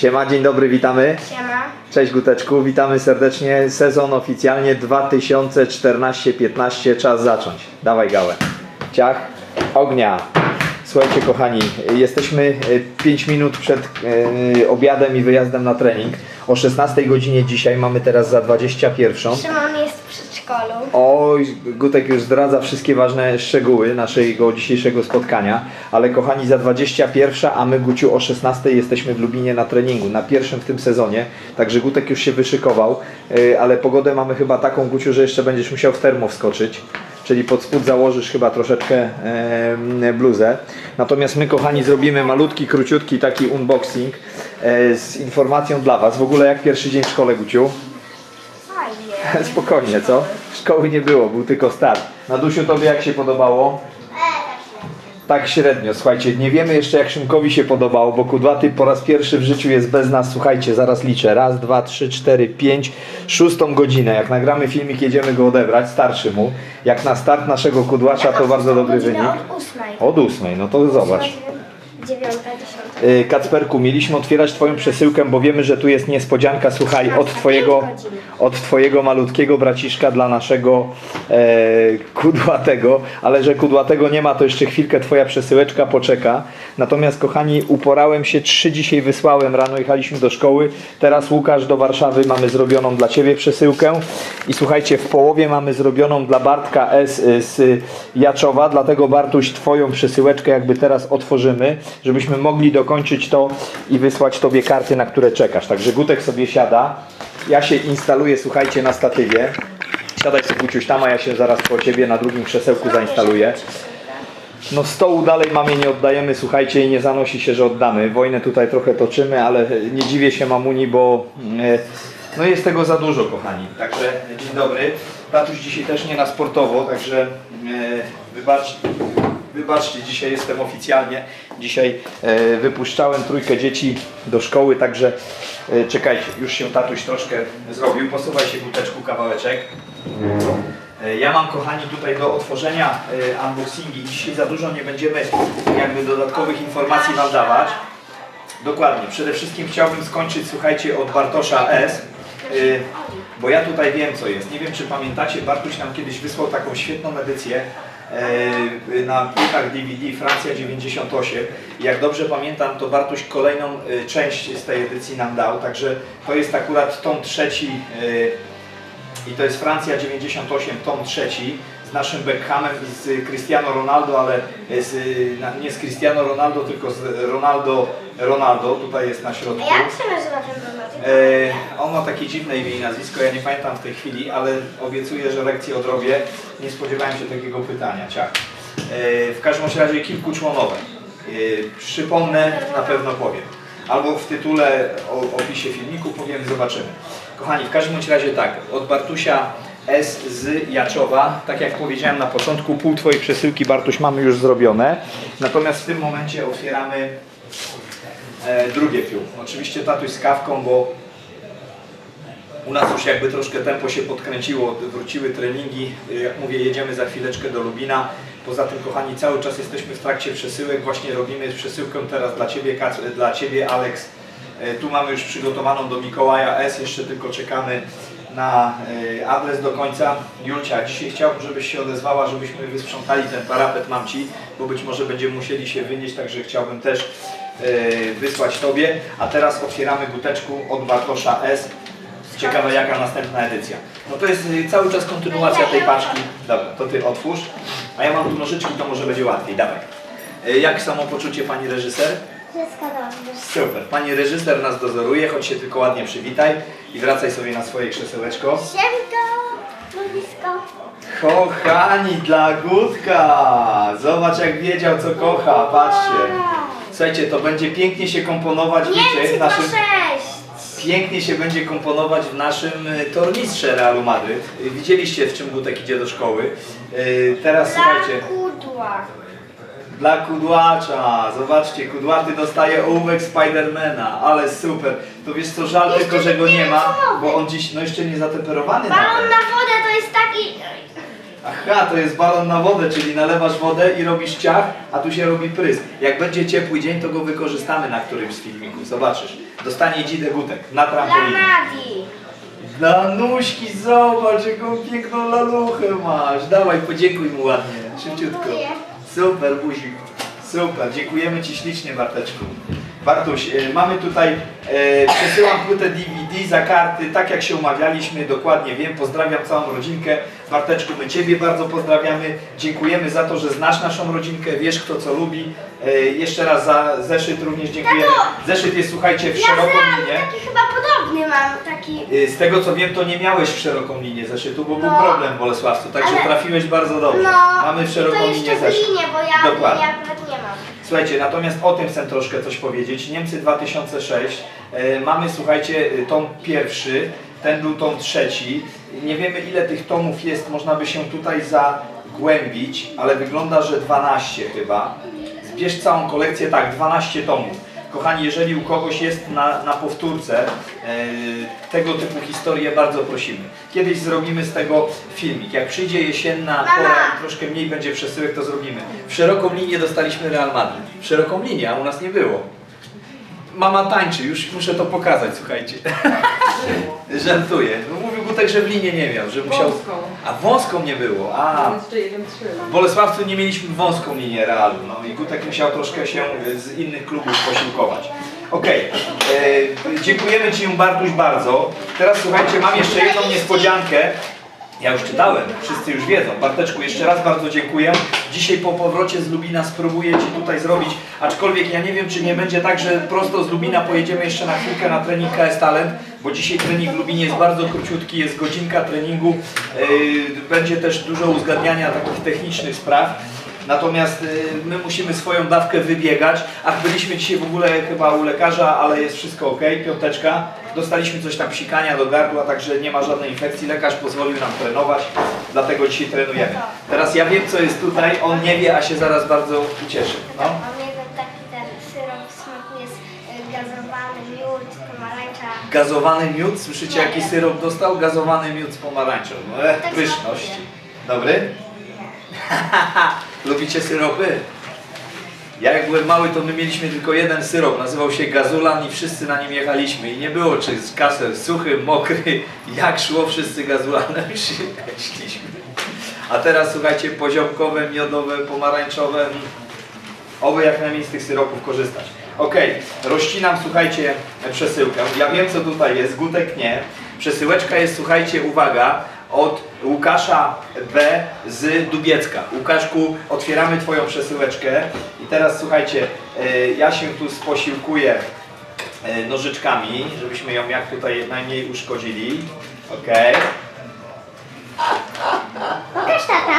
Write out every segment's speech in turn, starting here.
Siema, dzień dobry, witamy. Siema. Cześć Guteczku, witamy serdecznie. Sezon oficjalnie 2014-15, czas zacząć. Dawaj gałę. Ciach, ognia. Słuchajcie kochani, jesteśmy 5 minut przed e, obiadem i wyjazdem na trening. O 16 godzinie dzisiaj mamy teraz za 21. Szymon przedszkolu. Oj, Gutek już zdradza wszystkie ważne szczegóły naszego dzisiejszego spotkania, ale kochani za 21, a my Guciu o 16 jesteśmy w Lubinie na treningu, na pierwszym w tym sezonie, także Gutek już się wyszykował, yy, ale pogodę mamy chyba taką Guciu, że jeszcze będziesz musiał w termo wskoczyć. Czyli pod spód założysz chyba troszeczkę e, bluzę. Natomiast my, kochani, zrobimy malutki, króciutki taki unboxing e, z informacją dla Was. W ogóle jak pierwszy dzień w szkole, Guciu? Fajnie. Spokojnie, co? Szkoły nie było, był tylko start. Nadusiu, tobie jak się podobało? Tak średnio, słuchajcie, nie wiemy jeszcze jak Szymkowi się podobało, bo Kudłaty po raz pierwszy w życiu jest bez nas, słuchajcie, zaraz liczę, raz, dwa, trzy, cztery, pięć, szóstą godzinę, jak nagramy filmik, jedziemy go odebrać, starszy mu, jak na start naszego Kudłacza to bardzo dobry wynik. Od ósmej. Od ósmej, no to zobacz. Dziewiąta, dziesiąta. Y, Kacperku, mieliśmy otwierać Twoją przesyłkę, bo wiemy, że tu jest niespodzianka, słuchaj, od Twojego, od twojego malutkiego braciszka dla naszego e, kudłatego, ale że kudłatego nie ma, to jeszcze chwilkę Twoja przesyłeczka poczeka. Natomiast, kochani, uporałem się, trzy dzisiaj wysłałem, rano jechaliśmy do szkoły, teraz Łukasz do Warszawy mamy zrobioną dla Ciebie przesyłkę. I słuchajcie, w połowie mamy zrobioną dla Bartka S y, z Jaczowa, dlatego Bartuś Twoją przesyłeczkę jakby teraz otworzymy, żebyśmy mogli dokończyć to i wysłać Tobie karty, na które czekasz. Także Gutek sobie siada, ja się instaluję, słuchajcie, na statywie. Siadaj sobie Guciuś tam, a ja się zaraz po Ciebie na drugim krzesełku zainstaluję. No stołu dalej mamie nie oddajemy, słuchajcie, i nie zanosi się, że oddamy. Wojnę tutaj trochę toczymy, ale nie dziwię się mamuni, bo e, no jest tego za dużo, kochani. Także dzień dobry. Tatuś dzisiaj też nie na sportowo, także e, wybacz, wybaczcie, dzisiaj jestem oficjalnie. Dzisiaj e, wypuszczałem trójkę dzieci do szkoły, także e, czekajcie, już się tatuś troszkę zrobił. Posuwaj się buteczku kawałeczek. Ja mam kochani tutaj do otworzenia unboxingi. Dzisiaj za dużo nie będziemy jakby dodatkowych informacji Wam dawać. Dokładnie. Przede wszystkim chciałbym skończyć, słuchajcie, od Bartosza S. y, Bo ja tutaj wiem co jest. Nie wiem czy pamiętacie, Bartuś nam kiedyś wysłał taką świetną edycję y, na płytach DVD Francja 98. Jak dobrze pamiętam, to Bartuś kolejną y, część z tej edycji nam dał. Także to jest akurat tom trzeci i to jest Francja 98, tom trzeci z naszym Beckhamem i z Cristiano Ronaldo, ale z, na- nie z Cristiano Ronaldo, tylko z Ronaldo Ronaldo, tutaj jest na środku. A jak się nazywa ten dodatek? E, on ma takie dziwne imię i nazwisko, ja nie pamiętam w tej chwili, ale obiecuję, że lekcję odrobię. Nie spodziewałem się takiego pytania. Ciach. E, w każdym razie kilkuczłonowe. E, przypomnę, na pewno powiem. Albo w tytule, o opisie filmiku powiem, zobaczymy. Kochani, w każdym razie tak, od Bartusia S z Jaczowa, tak jak powiedziałem na początku, pół Twojej przesyłki Bartuś mamy już zrobione. Natomiast w tym momencie otwieramy e, drugie piół. Oczywiście tatuś z kawką, bo u nas już jakby troszkę tempo się podkręciło, wróciły treningi. Jak mówię, jedziemy za chwileczkę do Lubina. Poza tym, kochani, cały czas jesteśmy w trakcie przesyłek. Właśnie robimy przesyłkę teraz dla Ciebie, dla Ciebie Alex. E, Tu mamy już przygotowaną do Mikołaja S. Jeszcze tylko czekamy na e, adres do końca. Julcia, dzisiaj chciałbym, żebyś się odezwała, żebyśmy wysprzątali ten parapet mamci, bo być może będziemy musieli się wynieść, także chciałbym też e, wysłać Tobie. A teraz otwieramy guteczku od Bartosza S. Ciekawe jaka następna edycja. No to jest y, cały czas kontynuacja tej paczki. Dobra, to Ty otwórz. A ja mam tu nożyczki, to może będzie łatwiej. Dawaj. Y, Jak samopoczucie Pani reżyser? Wszystko dobrze. Super. Pani reżyser nas dozoruje, choć się tylko ładnie przywitaj i wracaj sobie na swoje krzesełeczko. Siemka, lubisko. Kochani, dla Gutka! Zobacz jak wiedział co kocha, patrzcie. Słuchajcie, to będzie pięknie się komponować, w naszym... 2-6. Pięknie się będzie komponować w naszym y, tornistrze Realu Madryt. Y, Widzieliście w czym Gutek idzie do szkoły. Y, Teraz słuchajcie, kudła. Dla kudłacza, zobaczcie, kudłaty dostaje ołówek Spidermana, ale super. To wiesz co, żal Jeszcze tylko, że go nie ma, nieco. bo on dziś, no jeszcze nie zatemperowany Balon nawet. na wodę to jest taki... Aha, to jest balon na wodę, czyli nalewasz wodę i robisz ciach, a tu się robi prysk. Jak będzie ciepły dzień, to go wykorzystamy na którymś z filmików. Zobaczysz. Dostanie dzidę gutek na Dla trampolinie. Nadi. Danuśki, zobacz, jaką piękną laluchę masz. Dawaj, podziękuj mu ładnie, szybciutko. Dziękuję. Super, buzik. Super, dziękujemy Ci ślicznie, Barteczku. Bartuś, e, mamy tutaj, e, przesyłam płytę DVD za karty, tak jak się umawialiśmy, dokładnie wiem, pozdrawiam całą rodzinkę. Barteczku, my Ciebie bardzo pozdrawiamy, dziękujemy za to, że znasz naszą rodzinkę, wiesz kto co lubi. E, jeszcze raz za zeszyt również dziękujemy. Zeszyt jest, słuchajcie, w Ja szeroką linię. taki chyba podobny mam, taki... Z tego co wiem, to nie miałeś w szeroką linię zeszytu, bo był No. problem w Bolesławcu, także Ale- trafiłeś bardzo dobrze. No, Mamy w szeroką linię jeszcze w zeszyt. linię, bo ja, Dokładnie. ja akurat nie mam. Słuchajcie, natomiast o tym chcę troszkę coś powiedzieć. Niemcy 2006, e, mamy słuchajcie y, tom pierwszy, ten był tom trzeci. Nie wiemy ile tych tomów jest, można by się tutaj zagłębić, ale wygląda, że 12 chyba. Zbierz całą kolekcję, tak, 12 tomów. Kochani, jeżeli u kogoś jest na, na powtórce e, tego typu historie, bardzo prosimy. Kiedyś zrobimy z tego filmik. Jak przyjdzie jesienna pora i troszkę mniej będzie przesyłek, to zrobimy. W szeroką linię dostaliśmy Real Madrid. W szeroką linię, a u nas nie było. Mama tańczy, już muszę to pokazać, słuchajcie. Żartuję. No, mówił Gutek, że w linię nie miał, że musiał... Wąską. A wąską nie było, a... Trzy. W Bolesławcu nie mieliśmy wąską linię realu, no i Gutek musiał troszkę się z innych klubów posiłkować. Okej, e, dziękujemy Ci Bartuś bardzo. Teraz słuchajcie, mam jeszcze jedną niespodziankę. Ja już czytałem, wszyscy już wiedzą. Barteczku, jeszcze raz bardzo dziękuję. Dzisiaj po powrocie z Lubina spróbuję Ci tutaj zrobić, aczkolwiek ja nie wiem, czy nie będzie tak, że prosto z Lubina pojedziemy jeszcze na chwilkę na trening KS Talent, bo dzisiaj trening w Lubinie jest bardzo króciutki, jest godzinka treningu. Yy, będzie też dużo uzgadniania takich technicznych spraw. Natomiast y, my musimy swoją dawkę wybiegać. Ach, byliśmy dzisiaj w ogóle chyba u lekarza, ale jest wszystko ok, piąteczka. Dostaliśmy coś tam psikania do gardła, także nie ma żadnej infekcji. Lekarz pozwolił nam trenować, dlatego dzisiaj trenujemy. Teraz ja wiem, co jest tutaj, on nie wie, a się zaraz bardzo ucieszy. No. Mam jeden taki ten syrop w smaku jest y, gazowany, miód, pomarańcza. Gazowany miód, słyszycie Nie jaki syrop dostał? Gazowany miód z pomarańczą. No, e, Tak pyszność. smakuje. Lubicie syropy? Ja jak byłem mały, to my mieliśmy tylko jeden syrop, nazywał się gazulan i wszyscy na nim jechaliśmy. I nie było czy z suchy, mokry, jak szło wszyscy gazulanem szliśmy. A teraz słuchajcie, poziomkowe, miodowe, pomarańczowe. Oby jak najmniej z tych syropów korzystać. Okej, rozcinam, słuchajcie, przesyłkę. Ja wiem, co tutaj jest, gutek nie. Przesyłeczka jest, słuchajcie, uwaga, od Łukasza B. z Dubiecka. Łukaszku, otwieramy Twoją przesyłeczkę. I teraz, słuchajcie, e, ja się tu sposiłkuję e, nożyczkami, żebyśmy ją jak tutaj najmniej uszkodzili. Okej. Pokaż tata.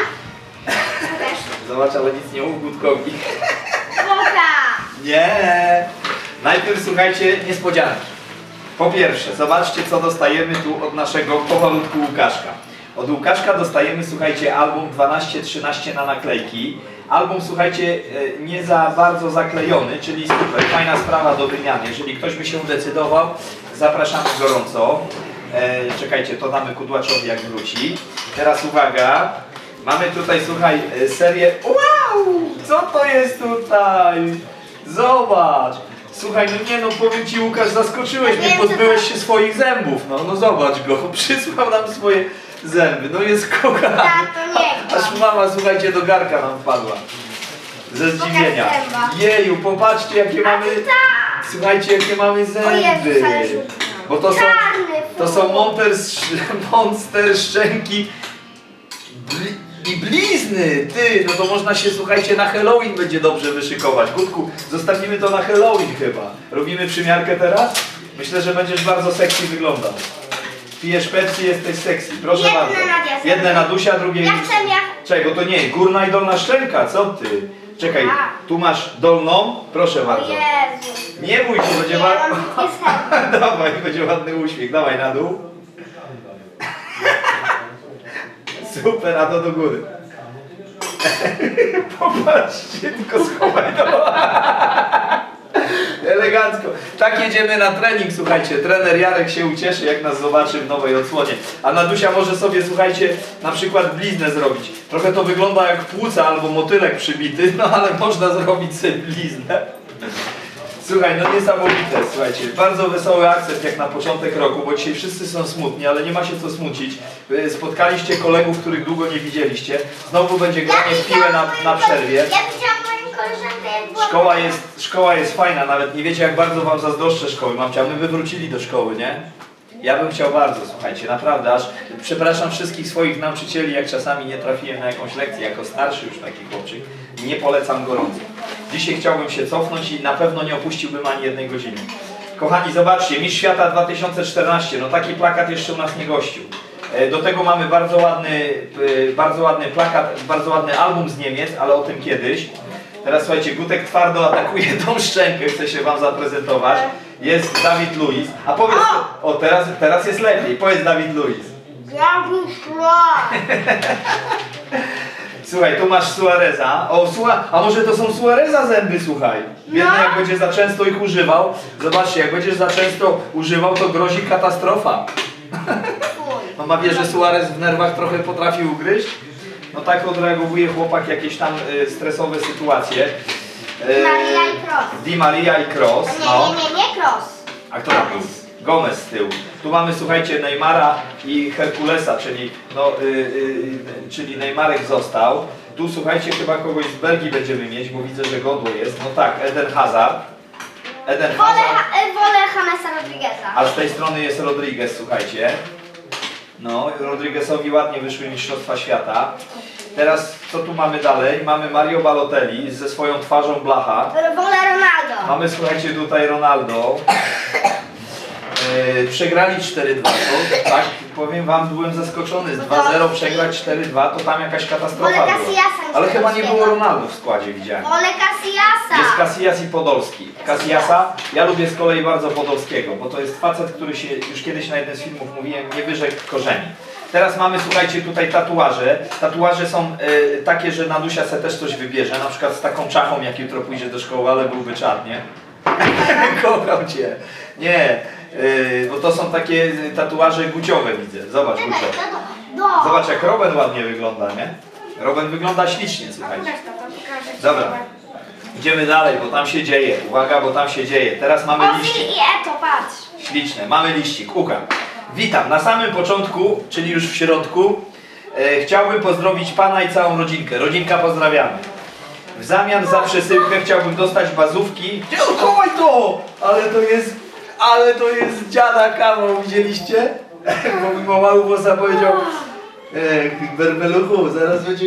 Pokaż. Zobacz, ale nic nie mów Gutkowi. Nie! Najpierw słuchajcie niespodzianki. Po pierwsze, zobaczcie co dostajemy tu od naszego powolutku Łukaszka. Od Łukaszka dostajemy, słuchajcie, album 12-13 na naklejki. Album, słuchajcie, e, nie za bardzo zaklejony, czyli super, fajna sprawa do wymiany. Jeżeli ktoś by się decydował, zapraszamy gorąco. E, czekajcie, to damy kudłaczowi jak wróci. Teraz uwaga, mamy tutaj, słuchaj, e, serię... Wow! Co to jest tutaj? Zobacz! Słuchaj, no nie no, powiem Ci Łukasz, zaskoczyłeś mnie, pozbyłeś to- się swoich zębów, no, no zobacz go, przysłał nam swoje zęby, no jest kochany. Tato, nie Aż kłam. mama, słuchajcie, do garka nam wpadła. Ze zdziwienia. Jeju, popatrzcie jakie mamy, tak. słuchajcie jakie mamy zęby. Bo to są, to są monster, monster szczęki Ty, no to można się, słuchajcie, na Halloween będzie dobrze wyszykować. Gutku, zostawimy to na Halloween chyba. Robimy przymiarkę teraz? Myślę, że będziesz bardzo sexy wyglądał. Pijesz Pepsi, jesteś sexy. Proszę Jedne bardzo. na. Jedne na Dusia, drugie... Ja chcę jak... Czekaj, bo to nie, górna i dolna szczęka, co ty? Czekaj, tu masz dolną, proszę O bardzo. Jezu. Nie bój się, będzie Ja ładny. mam Dawaj, będzie ładny uśmiech. Dawaj na dół. Super, a to do góry. Popatrzcie, tylko schowaj to. Elegancko. Tak jedziemy na trening, słuchajcie. Trener Jarek się ucieszy, jak nas zobaczy w nowej odsłonie. A Nadusia może sobie, słuchajcie, na przykład bliznę zrobić. Trochę to wygląda jak płuca albo motylek przybity, no ale można zrobić sobie bliznę. Słuchaj, no niesamowite, słuchajcie, bardzo wesoły akcent jak na początek roku, bo dzisiaj wszyscy są smutni, ale nie ma się co smucić. Y, Spotkaliście kolegów, których długo nie widzieliście. Znowu będzie granie w piłę na, na przerwie. Szkoła jest, szkoła jest fajna, nawet nie wiecie jak bardzo wam zazdroszczę szkoły. Mam chciałbym by wrócili do szkoły, nie? Ja bym chciał bardzo, słuchajcie, naprawdę aż przepraszam wszystkich swoich nauczycieli, jak czasami nie trafiłem na jakąś lekcję, jako starszy już taki chłopczyk. Nie polecam gorąco. Dzisiaj chciałbym się cofnąć i na pewno nie opuściłbym ani jednej godziny. Kochani, zobaczcie, Mistrz Świata 2014, no taki plakat jeszcze u nas nie gościł. E, Do tego mamy bardzo ładny, e, bardzo ładny plakat, bardzo ładny album z Niemiec, ale o tym kiedyś. Teraz słuchajcie, Gutek twardo atakuje tą szczękę, chcę się wam zaprezentować. Jest Dawid Luiz. A powiedz, o teraz, teraz jest lepiej, powiedz Dawid Luiz. Ja szła. Słuchaj, tu masz Suareza. O, Sua, a może to są Suareza zęby, słuchaj. Biedny No. jak będzie za często ich używał. Zobaczcie, jak będziesz za często używał, to grozi katastrofa. Mama wie, że Suarez w nerwach trochę potrafi ugryźć. No tak odreagowuje chłopak jakieś tam y, stresowe sytuacje. Y, Maria i Kroos. Di Maria i Cross. Nie, No. nie, nie, nie cross. A kto tam był? Gomez z tyłu. Tu mamy, słuchajcie, Neymara i Herkulesa, czyli, no, y, y, czyli Neymarek został. Tu, słuchajcie, chyba kogoś z Belgii będziemy mieć, bo widzę, że Godło jest. No tak, Eden Hazard. Eden Wolę, Hazard. ha- e, wolę Jamesa Rodrigueza. A z tej strony jest Rodriguez, słuchajcie. No, Rodriguezowi ładnie wyszły Mistrzostwa Świata. Teraz, co tu mamy dalej? Mamy Mario Balotelli ze swoją twarzą blacha. Wolę Ronaldo. Mamy, słuchajcie, tutaj Ronaldo. Yy, przegrali 4-2, to tak, powiem wam, byłem zaskoczony. Z 2-0 przegrać 4-2, to tam jakaś katastrofa była. Casillasa Ale chyba nie Podolskiego. było Ronaldo w składzie, widziałem. Wolę Casillasa. Jest Casillas i Podolski. Casillasa, ja lubię z kolei bardzo Podolskiego, bo to jest facet, który się, już kiedyś na jednym z filmów mówiłem, nie wyrzekł korzeni. Teraz mamy, słuchajcie, tutaj tatuaże. Tatuaże są e, takie, że Nadusia se też coś wybierze, na przykład z taką czachą, jak jutro pójdzie do szkoły, ale byłby czarnie. Kocham cię. Nie, e, bo to są takie tatuaże guciowe, widzę. Zobacz, gucio. do. Zobacz, jak Robin ładnie wygląda, nie? Robin wygląda ślicznie, słuchajcie. Dobra. Idziemy dalej, bo tam się dzieje. Uwaga, bo tam się dzieje. Teraz mamy O, liścik. i Eto, patrz. Śliczne, mamy liścik. Uka. Witam. Na samym początku, czyli już w środku, e, chciałbym pozdrowić Pana i całą rodzinkę. Rodzinka pozdrawiamy. W zamian za przesyłkę chciałbym dostać bazówki. Nie, no, chowaj to! Ale to jest, ale to jest dziada kawał, widzieliście? Bo mimo mały włosa powiedział, e, berbeluchu, zaraz będzie...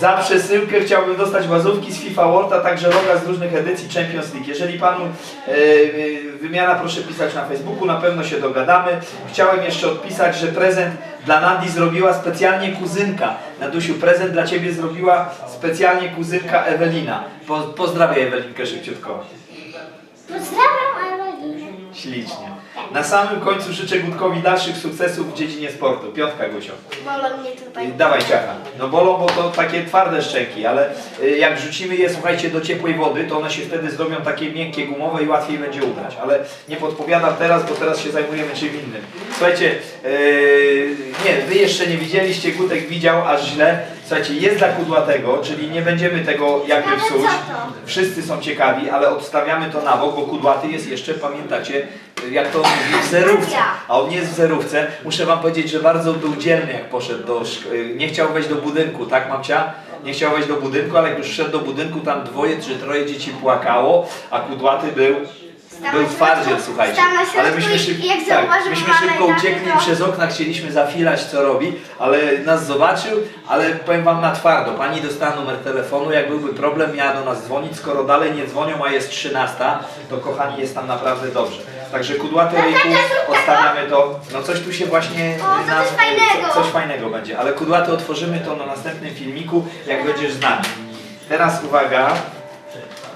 Za przesyłkę chciałbym dostać bazówki z FIFA World, a także loga z różnych edycji Champions League. Jeżeli panu e, e, wymiana, proszę pisać na Facebooku, na pewno się dogadamy. Chciałem jeszcze odpisać, że prezent dla Nadi zrobiła specjalnie kuzynka. Nadusiu, prezent dla ciebie zrobiła specjalnie kuzynka Ewelina. Po, pozdrawiam Ewelinkę szybciutko. Pozdrawiam, Ewelinę. Ślicznie. Na samym końcu życzę Gutkowi dalszych sukcesów w dziedzinie sportu. Piątka Gusio. Bolą mnie tutaj. Dawaj ciacha. No bolą, bo to takie twarde szczęki, ale y, jak rzucimy je, słuchajcie, do ciepłej wody, to one się wtedy zrobią takie miękkie, gumowe i łatwiej będzie ubrać. Ale nie podpowiadam teraz, bo teraz się zajmujemy czym innym. Słuchajcie, yy, nie, wy jeszcze nie widzieliście, Gutek widział aż źle. Słuchajcie, jest dla kudłatego, czyli nie będziemy tego jakby psuć. Wszyscy są ciekawi, ale odstawiamy to na bok, bo kudłaty jest jeszcze, pamiętacie, jak to on mówi, w zerówce. A on nie jest w zerówce. Muszę wam powiedzieć, że bardzo był dzielny, jak poszedł do y, Nie chciał wejść do budynku, tak mamcia? Nie chciał wejść do budynku, ale jak już wszedł do budynku, tam dwoje czy troje dzieci płakało, a kudłaty był. Był twardziel, słuchajcie. stał na środku Ale myśmy, szyb... i jak tak, zauważył myśmy szybko uciekli to- przez okna, chcieliśmy zafilać, co robi, ale nas zobaczył, ale powiem wam na twardo. Pani dostała numer telefonu, jak byłby problem, miała do nas dzwonić. Skoro dalej nie dzwonią, a jest 13, to kochani, jest tam naprawdę dobrze. Także kudłaty ryjku, odstawiamy to. No coś tu się właśnie O, to coś fajnego. Co, coś fajnego będzie, ale kudłaty otworzymy to na następnym filmiku, jak będziesz z nami. Teraz uwaga,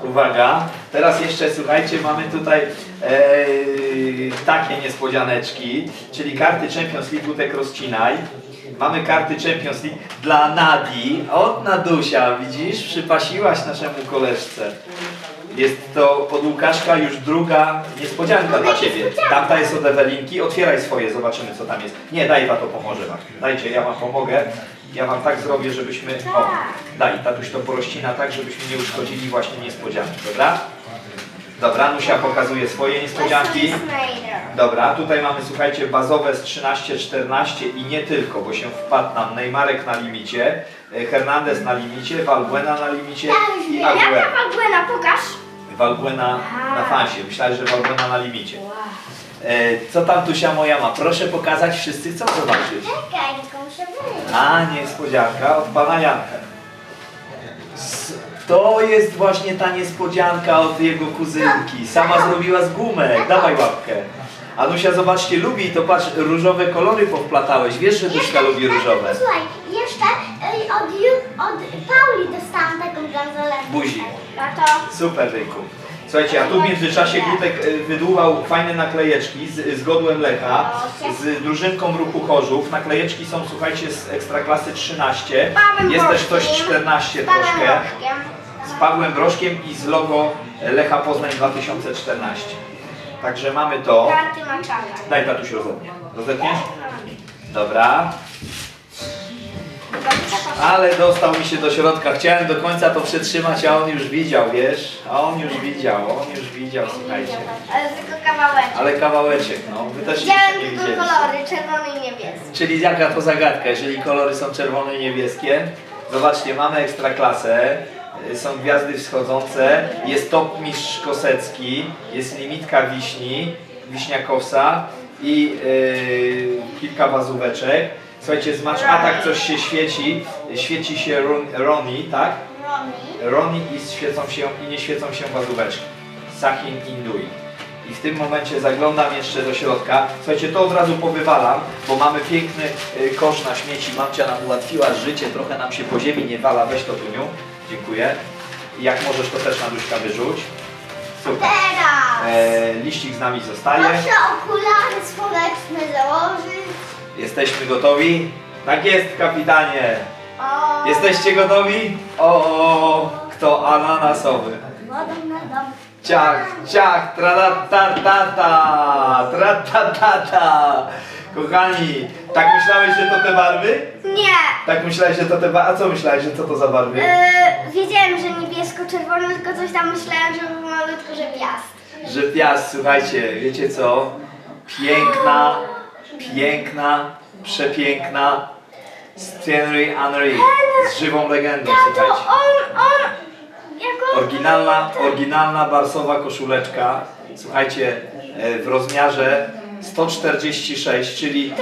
Uwaga, teraz jeszcze słuchajcie, mamy tutaj e, takie niespodzianeczki, czyli karty Champions League Gutek rozcinaj. Mamy karty Champions League dla Nadi, od Nadusia, widzisz, przypasiłaś naszemu koleżce. Jest to pod Łukaszka już druga niespodzianka dla Ciebie. Tamta jest od Ewelinki. Otwieraj swoje, zobaczymy co tam jest. Nie, daj to pomoże Wam. Dajcie, ja Wam pomogę. Ja Wam tak zrobię, żebyśmy... O, Tak. daj, tatuś to porościna tak, żebyśmy nie uszkodzili właśnie niespodzianki, dobra? Dobra, Nusia pokazuje swoje niespodzianki. Dobra, tutaj mamy, słuchajcie, bazowe z 13-14 i nie tylko, bo się wpadł nam Neymarek na limicie, e, Hernandez na limicie, Valbuena na limicie i Jaka Aguero. Valbuena, pokaż. Valbuena na fansie, myślałem, że Valbuena na limicie. E, co tam Tusia moja ma? Proszę pokazać, wszyscy chcą zobaczyć. Czekaj, tylko. A, niespodzianka od pana Janka. To jest właśnie ta niespodzianka od jego kuzynki. Sama zrobiła z gumek. Dawaj łapkę. Anusia, zobaczcie, lubi to patrz, różowe kolory powplatałeś. Wiesz, że Duszka lubi różowe. Słuchaj, jeszcze y, od, Ju- od Pauli dostałam taką bransoletkę. Buzi. No to Super, Ryjku. Słuchajcie, a tu w międzyczasie Gutek y, wydłuwał fajne naklejeczki z, z godłem Lecha, z drużynką ruchu Chorzów. Naklejeczki są, słuchajcie, z Ekstraklasy 13. Pawłem Jest też coś Bożkiem. 14 z Pawłem troszkę. Z Pawłem Broszkiem i z logo Lecha Poznań 2014. Także mamy to. Karty maczane. Daj tatuś rozetnie. Rozetniesz? Dobra. Ale dostał mi się do środka. Chciałem do końca to przetrzymać, a on już widział, wiesz? A on już widział, on już widział, słuchajcie. Ale tylko kawałeczek. Ale kawałeczek, no. Wy też Widziałem jeszcze nie tylko widzieliście. kolory, czerwony i niebieski. Czyli jaka to zagadka, jeżeli kolory są czerwone i niebieskie? Zobaczcie, mamy ekstraklasę, y, są gwiazdy wschodzące, jest top mistrz Kosecki, jest limitka wiśni, wiśniakowca i yy, kilka wazóweczek. Słuchajcie, z match atak coś się świeci, świeci się Ron, Roni, tak? Romi. Roni i świecą się i nie świecą się wazóweczki. Sahin Indui. I w tym momencie zaglądam jeszcze do środka. Słuchajcie, to od razu powywalam, bo mamy piękny y, kosz na śmieci. Mamcia nam ułatwiła życie, trochę nam się po ziemi nie wala. Weź to Tuniu. Dziękuję. I Jak możesz, to też na duszka wyrzuć. Super. Teraz. E, liścik z nami zostaje. Proszę okulary słoneczne założyć. Jesteśmy gotowi? Tak jest, kapitanie. O, Jesteście gotowi? O, o, kto ananasowy? Wodą na dom. Ciach, ciach, tra-ta-ta-ta, tra-ta-ta-ta. Kochani, tak myślałeś, że to te barwy? Nie. Tak myślałeś, że to te barwy? A co myślałeś, że co to za barwy? Yy, wiedziałem, że niebiesko-czerwony, tylko coś tam myślałem, że było malutko, że gwiazd. Że piast, słuchajcie, wiecie co? Piękna, piękna, przepiękna Thierry Henry, z żywą legendą, słuchajcie. Oryginalna, oryginalna barsowa koszuleczka, słuchajcie, e, w rozmiarze 146, czyli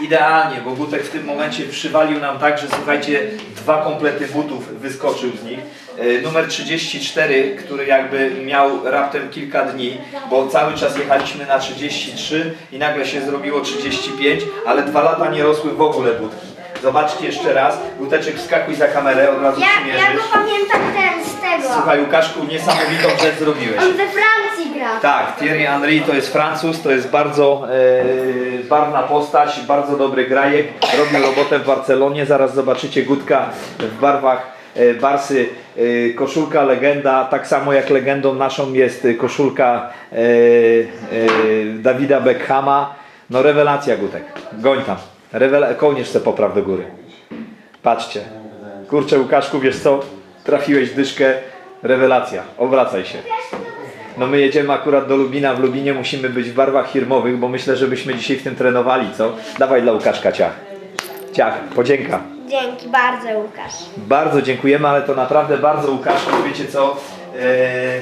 e, idealnie, bo Gutek w tym momencie przywalił nam tak, że słuchajcie, dwa komplety butów wyskoczył z nich. E, numer 34, który jakby miał raptem kilka dni, bo cały czas jechaliśmy na 33 i nagle się zrobiło 35, ale dwa lata nie rosły w ogóle butki. Zobaczcie jeszcze raz, Guteczek wskakuj za kamerę, od razu Ja, ja przymierzysz. go pamiętam ten z tego. Słuchaj, Łukaszku, niesamowitą rzecz zrobiłeś. On we Francji gra. Tak, Thierry Henry to jest Francuz, to jest bardzo e, barwna postać, bardzo dobry grajek. Robił robotę w Barcelonie, zaraz zobaczycie Gutka w barwach e, Barsy. E, koszulka legenda, tak samo jak legendą naszą jest koszulka e, e, Dawida Beckhama. No rewelacja Gutek, goń tam. Rewela kołnierz se popraw do góry. Patrzcie. Kurczę Łukaszku, wiesz co? Trafiłeś w dyszkę. Rewelacja. Obracaj się. No my jedziemy akurat do Lubina. W Lubinie musimy być w barwach firmowych, bo myślę, że byśmy dzisiaj w tym trenowali, co? Dawaj dla Łukaszka ciach. Ciach, podzięka. Dzięki bardzo, Łukasz. Bardzo dziękujemy, ale to naprawdę bardzo Łukaszku, wiecie co? Eee,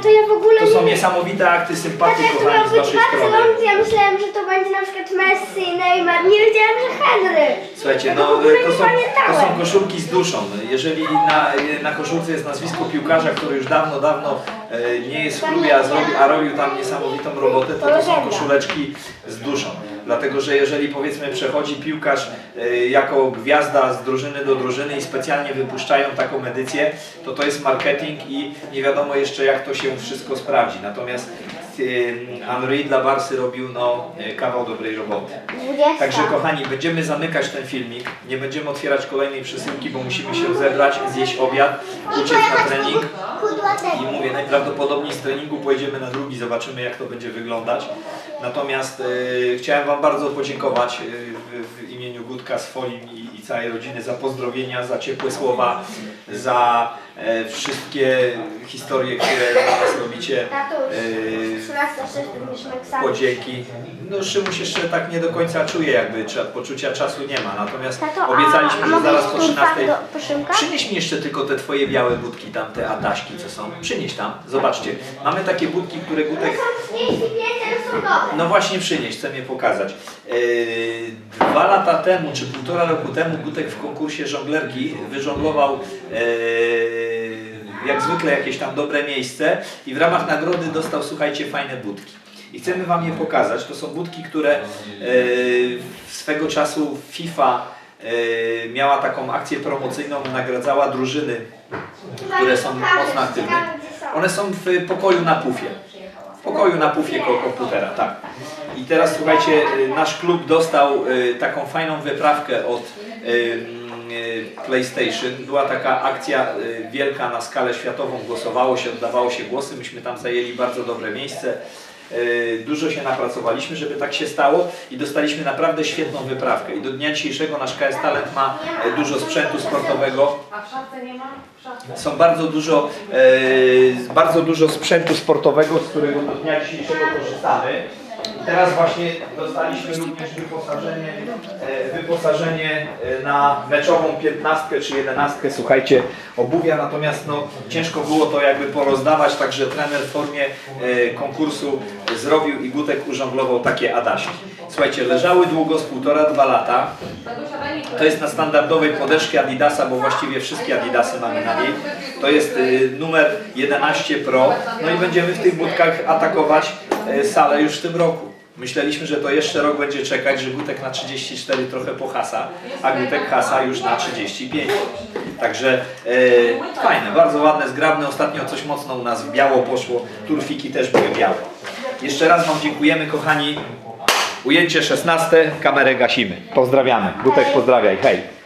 Tato, ja w ogóle to są nie... niesamowite akty Tato, sympatii, to kochani, z być waszej strony. Barcelona, ja myślałem, że to będzie na przykład Messi, Neymar. Nie wiedziałem, że Henry. Słuchajcie, no w ogóle to nie są, to pamiętałem. są koszulki z duszą. Jeżeli na, na koszulce jest nazwisko piłkarza, który już dawno, dawno e, nie jest w klubie, a, zrobi, a robił tam niesamowitą robotę, to to są koszuleczki z duszą. Dlatego, że jeżeli powiedzmy przechodzi piłkarz e, jako gwiazda z drużyny do drużyny i specjalnie wypuszczają taką edycję, to to jest marketing i nie wiadomo jeszcze jak to się wszystko sprawdzi. Natomiast ym, Henri dla Barsy robił no, y, kawał dobrej roboty. 20. Także kochani, będziemy zamykać ten filmik, nie będziemy otwierać kolejnej przesyłki, bo musimy się rozebrać, zjeść obiad, uciec na trening. I mówię, najprawdopodobniej z treningu pojedziemy na drugi, zobaczymy jak to będzie wyglądać. Natomiast e, chciałem Wam bardzo podziękować e, w, w imieniu Gutka z Folim i, i całej rodziny za pozdrowienia, za ciepłe słowa, za e, wszystkie historie, które dla nas robicie. E, 13 też będziesz Meksa. podzięki. No Szymuś jeszcze tak nie do końca czuje, jakby cza- poczucia czasu nie ma. Natomiast Tato, obiecaliśmy, a że zaraz po tu 13. do Poszynka? Przynieś mi jeszcze tylko te twoje białe budki, tam te Adaśki, co są. Przynieś tam, zobaczcie. Mamy takie budki, które Gutek. No właśnie przynieś, chcę je pokazać. Yy, dwa lata temu, czy półtora roku temu, Gutek w konkursie żonglerki wyżonglował yy, jak zwykle jakieś tam dobre miejsce i w ramach nagrody dostał, słuchajcie, fajne budki. I chcemy Wam je pokazać. To są budki, które yy, swego czasu FIFA miała taką akcję promocyjną, nagradzała drużyny, które są mocno aktywne. One są w pokoju na pufie. W pokoju na pufie koło komputera, tak. I teraz słuchajcie, y, nasz klub dostał y, taką fajną wyprawkę od y, PlayStation. Była taka akcja wielka na skalę światową, głosowało się, oddawało się głosy, myśmy tam zajęli bardzo dobre miejsce. Y, Dużo się napracowaliśmy, żeby tak się stało i dostaliśmy naprawdę świetną wyprawkę. I do dnia dzisiejszego nasz KS Talent ma y, dużo sprzętu sportowego, A w szafce nie ma? Są bardzo dużo, e, bardzo dużo sprzętu sportowego, z którego do dnia dzisiejszego korzystamy. Teraz właśnie dostaliśmy również wyposażenie, e, wyposażenie e, na meczową piętnastkę czy jedenastkę, słuchajcie, obuwia, natomiast no, ciężko było to jakby porozdawać, także trener w formie e, konkursu zrobił i Gutek użonglował takie adaśki. Słuchajcie, leżały długo, z półtora, dwa lata. To jest na standardowej podeszwie Adidasa, bo właściwie wszystkie Adidasy mamy na niej. To jest numer 11 Pro. No i będziemy w tych budkach atakować salę już w tym roku. Myśleliśmy, że to jeszcze rok będzie czekać, że Gutek na 34 trochę pohasa, a Gutek hasa już na 35. Także y, fajne, bardzo ładne, zgrabne. Ostatnio coś mocno u nas w biało poszło. Turfiki też były białe. Jeszcze raz Wam dziękujemy, kochani. Ujęcie 16, kamerę gasimy. Pozdrawiamy. Gutek pozdrawiaj, hej.